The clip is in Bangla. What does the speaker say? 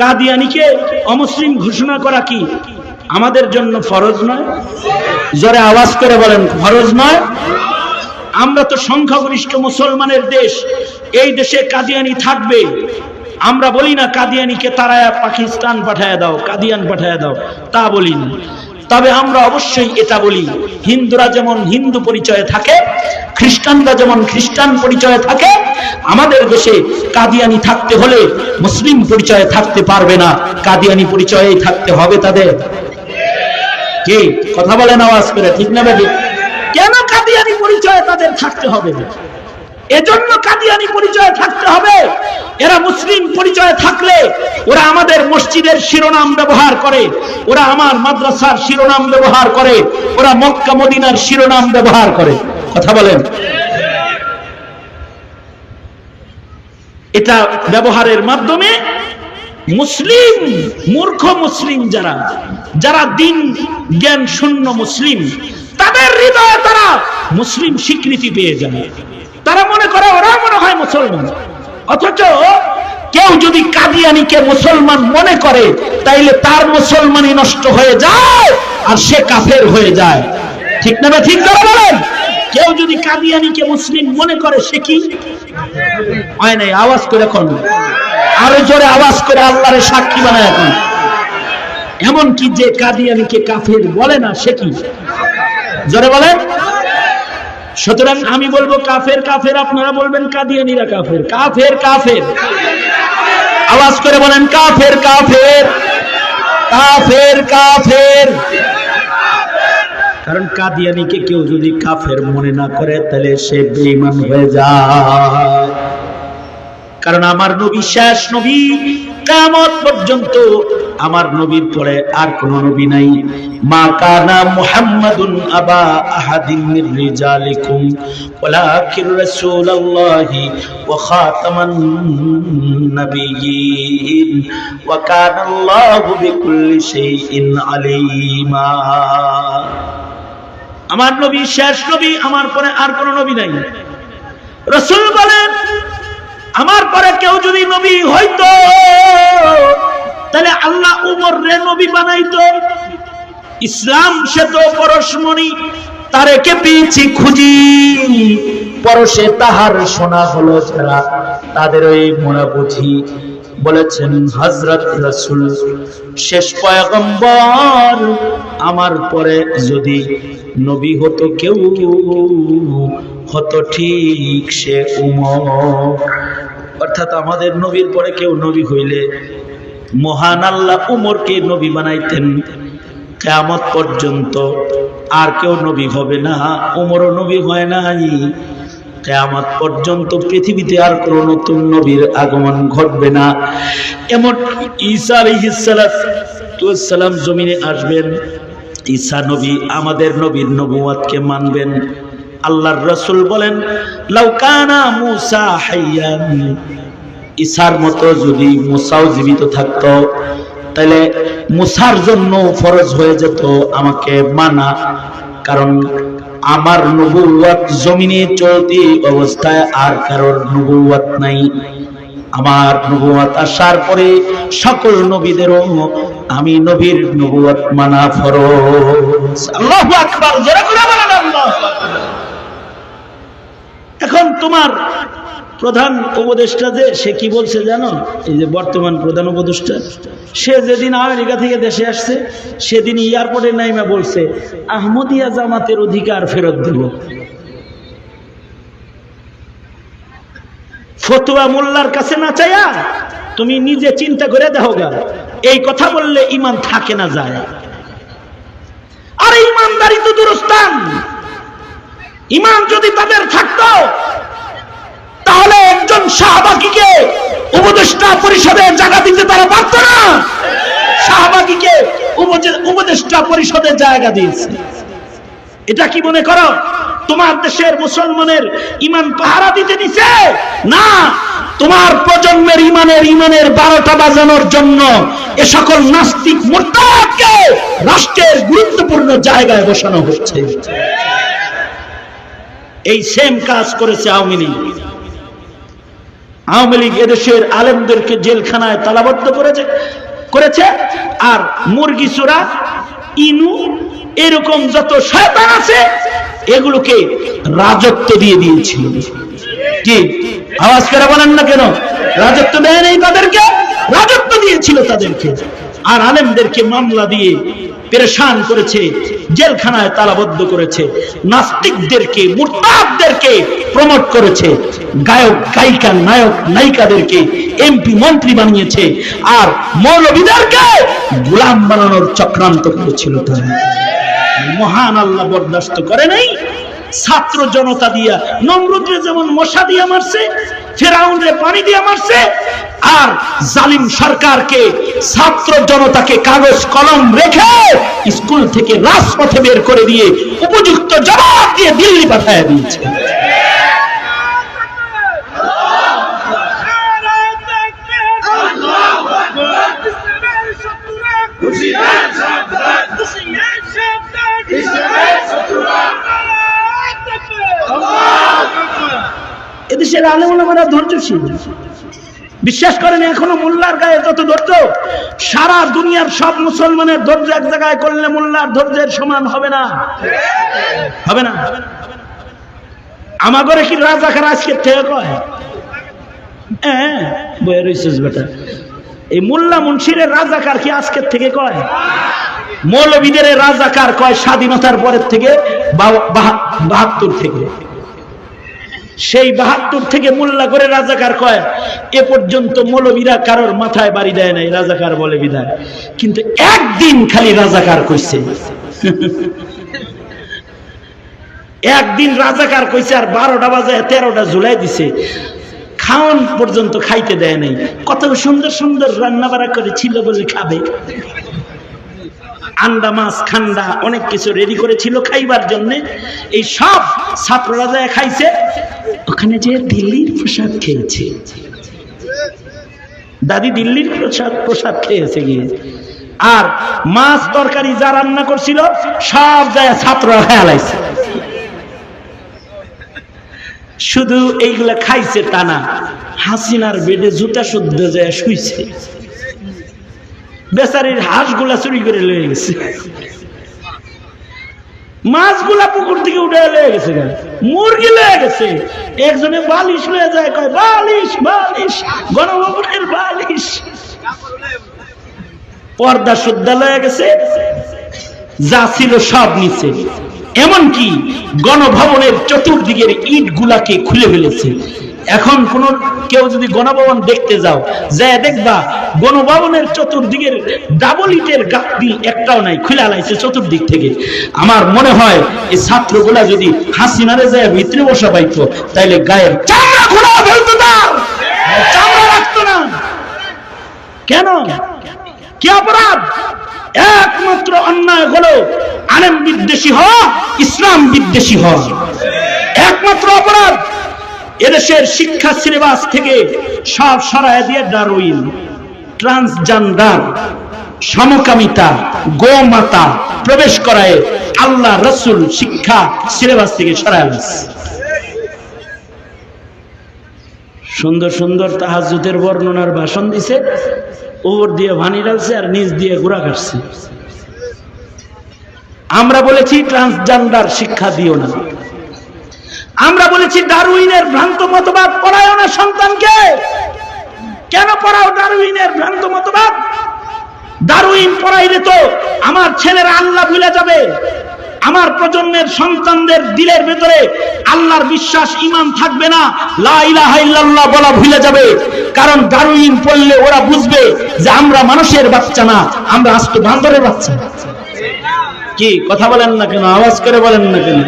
কাদিয়ানিকে অমুসলিম ঘোষণা করা কি? আমাদের জন্য ফরজ নয়? জোরে আওয়াজ করে বলেন, ফরজ নয়? আমরা তো সংখ্যাগরিষ্ঠ মুসলমানের দেশ, এই দেশে কাদিয়ানি থাকবে। আমরা বলি না কাদিয়ানিকে তারা পাকিস্তান পাঠায় দাও, কাদিয়ান পাঠায় দাও, তা বলি না তবে আমরা অবশ্যই এটা বলি, হিন্দুরা যেমন হিন্দু পরিচয়ে থাকে, খ্রিস্টানরা যেমন খ্রিস্টান পরিচয়ে থাকে, আমাদের দেশে কাদিয়ানি থাকতে হলে মুসলিম পরিচয়ে থাকতে পারবে না, কাদিয়ানি পরিচয়েই থাকতে হবে তাদের। কে? কথা বলেন আওয়াজ করে, ঠিক না বেটি? কেন কাদিয়ানি পরিচয়ে তাদের থাকতে হবে? এজন্য কাদিয়ানি পরিচয়ে থাকতে হবে। এরা মুসলিম পরিচয়ে থাকলে ওরা আমাদের মসজিদের শিরোনাম ব্যবহার করে, ওরা আমার মাদ্রাসার শিরোনাম ব্যবহার করে, ওরা মক্কা, মদিনার শিরোনাম ব্যবহার করে। কথা বলেন। এটা ব্যবহারের মাধ্যমে মুসলিম, মূর্খ মুসলিম যারা যারা দিন জ্ঞান শূন্য মুসলিম, তাদের হৃদয়ে তারা মুসলিম স্বীকৃতি পেয়ে যাবে। তারা মনে করে, ওরা মনে হয় মুসলমান। অথচ কেউ যদি কাদিয়ানিকে মুসলমান মনে করে, তাইলে তার মুসলমানই নষ্ট হয়ে যায় আর সে কাফের হয়ে যায়। ঠিক না বা ঠিক করে বলেন? কেউ যদি কাদিয়ানিকে মুসলিম মনে করে, সে কি? হয় নাই, আওয়াজ করে এখন। আরও জোরে আওয়াজ করে আল্লাহরে সাক্ষী বানায় এখন। এমন কি যে কাদিয়ানিকে কাফের বলে না, সে কি? জোরে বলেন। সুতরাং আমি বলব কাফের কাফের, আপনারা বলবেন কাদিয়ানিরা কাফের। কাফের কাফের। আওয়াজ করে বলেন, কাফের কাফের। কাফের কাফের। কারণ কাদিয়ানিকে কেউ যদি কাফের মনে না করে, তাহলে সে বেঈমান হয়ে যায়। কারণ আমার নবী শেষ নবী। কামত পর্যন্ত আমার নবীর পরে আর কোন নবী নাই। মা কানা মুহাম্মাদুন আবা আহাদিন মির রিজালিকুম, ওয়ালাকিন রাসূলুল্লাহি ওয়া খাতামান নাবিয়্যিন, ওয়া বিকুল্লি শাইইন আলীমা। আমার নবী শেষ নবী, আমার পরে আর কোন নবী নাই। রসুল বলেন আমার পরে কেউ যদি নবী হইতো, তাহলে আল্লাহ উমর রে নবী বানাইতো। ইসলাম সে তো পরশমণি, তারে কে পেয়েছি খুঁজি। পরশে তাহার শোনা হলো যারা, তাদের ওই মোনা বুঝি। বলেছেন হজরত রসুল, শেষ পয়গম্বর আমার পরে যদি নবী হতো কেউ, হতো ঠিক সে উমর। অর্থাৎ আমাদের নবীর পরে কেউ নবী হইলে মহান আল্লাহ উমরকে নবী বানাইতেন। কেয়ামত পর্যন্ত আর কেউ নবী হবে না, উমরও নবী হয় নাই। কেয়ামত পর্যন্ত পৃথিবীতে আর কোনো নতুন নবীর আগমন ঘটবে না। এমন ঈসা আলাইহিসসালাম জমিনে আসবেন, ঈসা নবী আমাদের নবীর নবুয়াতকে মানবেন। আল্লাহর রসুল বলেন লাউকানা মুসা হাইয়ান। ঈসার মতো যদি মুসাও জীবিত থাকতো তাহলে মুসার জন্য ফরজ হয়ে যেত আমাকে মানা। কারণ আমার নবুয়াত জমিনে চলতি অবস্থায় আর কারোর নবুয়াত নাই। আমার নবুয়াত আসার পরে সকল নবীদেরও আমি নবীর নবুয়াত মানা ফরজ। আল্লাহু আকবার, জোরে করে বলেন আল্লাহু আকবার। এখন তোমার প্রধান উপদেষ্টা যে, সে কি বলছে জানো? এই যে বর্তমান প্রধান উপদেষ্টা, সে যেদিন আমেরিকা থেকে দেশে আসছে সেদিন এয়ারপোর্টে নাইমা বলছে, আহমদিয়া জামাতের অধিকার ফেরত দেব। ফতুয়া মোল্লার কাছে না চাইয়া তুমি নিজে চিন্তা করে দেখো গা, এই কথা বললে ইমান থাকে না যায়। আর ইমানদারি তো দুরস্থান ইমান যদি তাদের থাকতো শাহবাগীকে উপদেষ্টা পরিষদে জায়গা দিতে তারা পারত না। শাহবাগীকে উপদেষ্টা পরিষদে জায়গা দিয়েছে। এটা কি মনে করো? তোমার দেশের মুসলমানের ইমান পাহারা দিতে নিছে না, তোমার প্রজন্মের ইমানের ইমানের বারোটা বাজানোর জন্য এ সকল নাস্তিক মোর্তাদকে রাষ্ট্রের গুরুত্বপূর্ণ জায়গায় বসানো হচ্ছে। এই সেম কাজ করেছে আওয়ামী লীগ। আওয়ামী লীগ এদেশের আলেমদেরকে জেলখানায় তালাবদ্ধ করেছে করেছে, আর মুরগি চোরা, ইনু, এরকম যত শয়তান আছে, এগুলোকে রাজত্ব দিয়ে দিয়েছিল। কি? আওয়াজ করে বলেন না কেন? রাজত্ব দেয় নেই তাদেরকে, রাজত্ব দিয়েছিল তাদেরকে। আর আলেমদেরকে মামলা দিয়ে পেরেশান করেছে, জেলখানায় তালাবদ্ধ করেছে। নাস্তিকদেরকে, মুরতাদদেরকে প্রমোট করেছে। গায়ক, গায়িকা, নায়ক, নায়িকাদেরকে এমপি মন্ত্রী বানিয়েছে। আর মৌলবিদারকে গোলাম বানানোর চক্রান্ত করেছিল তারা। মহান আল্লাহ বরদাস্ত করে নাই। ছাত্র জনতা দিয়া নমরুদরে যেমন মশা দিয়া মারছে, ফেরাউনরে পানি দিয়া মারছে, আর জালিম সরকারকে, ছাত্র জনতাকে কাগজ, কলম রেখে স্কুল থেকে রাজপথে বের করে দিয়ে উপযুক্ত জবাব দিয়ে দিল্লি পাঠায় দিয়েছে। এদেশের আলেমরা ধৈর্যশীল। বিশ্বাস করেন, এখনও মোল্লার গায়ে যত ধৈর্য, সারা দুনিয়ার সব মুসলমানের ধৈর্য এক জায়গায় করলে মোল্লার ধৈর্যের সমান হবে না। হবে না। আমাগরে কি রাজাকার আজকে থেকে কয়? বেটা এই মোল্লা মুন্সিরের রাজাকার কি আজকের থেকে কয়? মৌলবীদের রাজাকার কয় স্বাধীনতার পরের থেকে বাহাত্তর থেকে। সেই বাহাত্তর থেকে মোল্লা করে রাজাকার কয়, এ পর্যন্ত মৌলবীরা কারোর মাথায় বাড়ি দেয় নাই, রাজাকার বলে বিদায়। কিন্তু একদিন খালি রাজাকার কইছে। একদিন রাজাকার কইছে আর বারোটা বাজে, তেরোটা জুলাই দিছে। খাওয়ান পর্যন্ত খাইতে দেয় নাই। কত সুন্দর সুন্দর রান্না বাড়া করে ছিল বলে খাবে। আন্ডা মাছ খান্ডা, অনেক কিছু রেডি করেছিল খাইবার জন্য। এই সব ছাত্ররা যায় খাইছে, ওখানে যে দিল্লির প্রসাদ খেয়েছে। দাদি দিল্লির প্রসাদ প্রসাদ খেয়েছে গিয়ে। আর মাছ তরকারি যা রান্না করছিল, সব যায় ছাত্ররা খেয়ালাইছে শুধু এইগুলা খাইছে টানা হাসিনার বেডে জুতা শুদ্ধ যায় শুইছে। বেচারির হাঁসগুলা চুরি করে লয়ে গেছে। মাছগুলা পুকুর থেকে উঠে লয়ে গেছে মুরগি লয়ে গেছে। একজনে বালিশ লয়ে যায়, কয়, বালিশ বালিশ গণভবনের বালিশ। পর্দা শুদ্ধা লয়ে গেছে। যা ছিল সব নিচে। এমনকি গণভবনের চতুর্দিকের ইট গুলাকে খুলে ফেলেছে। এখন কোন কেউ যদি গণভবন দেখতে যাও যা দেখবা গণভবনের চতুর্দিকের ডাবল ইটের গাঁথনি একটাও নাই, খুলে আলাইছে চতুর্দিক থেকে। আমার মনে হয় এই ছাত্রগুলা যদি হাসি হাসিনারে যায় ভিতরে বসা পাইতো, তাইলে গায়ের চামড়া রাখতো না। কেন? কি অপরাধ? একমাত্র অন্যায় হলো আলেম বিদ্বেষী হওয়া, ইসলাম বিদ্বেষী হওয়া। একমাত্র অপরাধ এদেশের শিক্ষা সিলেবাস থেকে সব সরায় দিয়ে ডারউইন ট্রান্সজেন্ডার, সমকামিতা, গোমাতা প্রবেশ করায় আল্লাহ রসুল শিক্ষা সিলেবাস থেকে সরায় সুন্দর সুন্দর তাহাজুদের বর্ণনার ভাষণ দিছে ওর দিয়ে ভানি ডালছে আর নিচ দিয়ে ঘোরা কাটছে। আমরা বলেছি ট্রান্সজেন্ডার শিক্ষা দিও না। আমরা বলেছি ডারউইনের ভ্রান্ত মতবাদ পড়ায় না সন্তানকে। কেন পড়াও ডারউইনের ভ্রান্ত মতবাদ? ডারউইন পড়াইলে তো আমার ছেলেরা আল্লাহ ভুলে যাবে। আমার প্রজন্মের সন্তানদের দিলের ভেতরে আল্লাহর বিশ্বাস ইমান থাকবে না। লা ইলাহা ইল্লাল্লাহ বলা ভুলে যাবে। কারণ ডারউইন পড়লে ওরা বুঝবে যে আমরা মানুষের বাচ্চা না, আমরা আজকে বান্দরের বাচ্চা। কি, কথা বলেন না কেন? আওয়াজ করে বলেন না কেন?